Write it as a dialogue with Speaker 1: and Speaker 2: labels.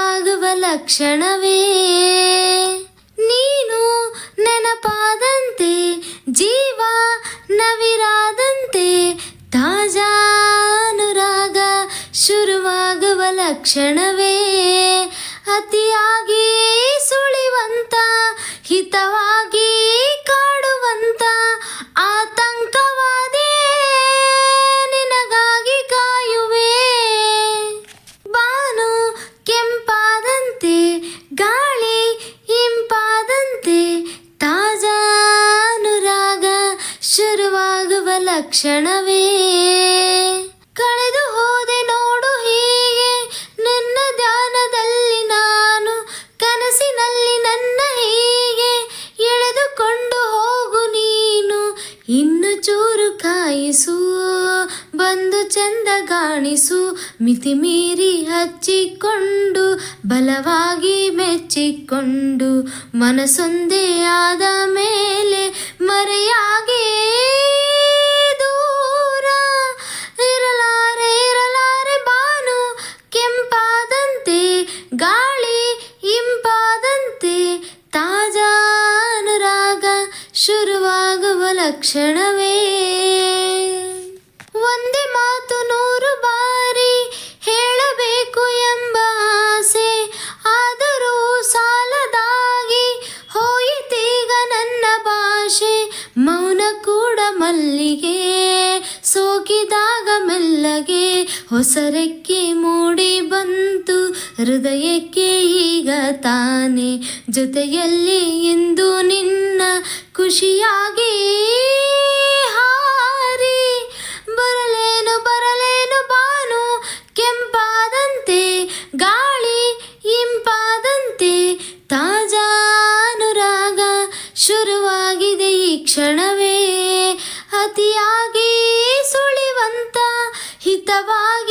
Speaker 1: ನೆನಪಾಗುವ ಲಕ್ಷಣವೇ? ನೀನು ನೆನಪಾದಂತೆ ಜೀವ ನವಿರಾದಂತೆ ತಾಜಾ ಅನುರಾಗ ಶುರುವಾಗುವ ಲಕ್ಷಣವೇ? ಅತಿಯಾಗಿ ಸುಳಿವಂತ ಹಿತವಾಗಿ ಶುರುವಾಗುವ ಲಕ್ಷಣವೇ? ಕಳೆದು ಹೋದೆ ನೋಡು ಹೀಗೆ, ನನ್ನ ಧ್ಯಾನದಲ್ಲಿ ನಾನು, ಕನಸಿನಲ್ಲಿ ನನ್ನ ಹೀಗೆ, ಎಳೆದುಕೊಂಡು ಹೋಗು ನೀನು, ಇನ್ನು ಚೂರು ಕಾಯಿಸು, ಬಂದು ಚಂದ ಕಾಣಿಸು ಮಿತಿ ಮೀರಿ ಹಚ್ಚಿಕೊಂಡು, ಬಲವಾಗಿ ಮೆಚ್ಚಿಕೊಂಡು ಮನಸೊಂದೇ ಆದ ಮೇಲೆ ಮರೆಯಾಗಿ ಶುರುವಾಗುವ ಲಕ್ಷಣವೇ ಒಂದೇ ಮಾತು ನೂರು ಬಾರಿ ಹೇಳಬೇಕು ಎಂಬ ಆಸೆ, ಆದರೂ ಸಾಲದಾಗಿ ಹೋಯಿತೀಗ ನನ್ನ ಭಾಷೆ. ಮೌನ ಕೂಡ ಮಲ್ಲಿಗೆ, ಸೋಕಿದಾಗ ಮೆಲ್ಲಗೆ, ಹೊಸರೆಕ್ಕೆ ಮೂಡಿ ಬಂತು ಹೃದಯಕ್ಕೆ ಈಗ ತಾನೆ ಜೊತೆಯಲ್ಲಿ ಇಂದು ನಿನ್ನ ಖುಷಿಯಾಗಿ ಹಾರಿ. ಬರಲೇನು ಬರಲೇನು ಬಾನು, ಕೆಂಪಾದಂತೆ, ಗಾಳಿ ಇಂಪಾದಂತೆ ತಾಜಾನುರಾಗ ಶುರುವಾಗಿದೆ ಈ ಕ್ಷಣವೇ. ಅತಿಯಾಗಿ ಸುಳಿವಂತ, ಹಿತವಾಗಿ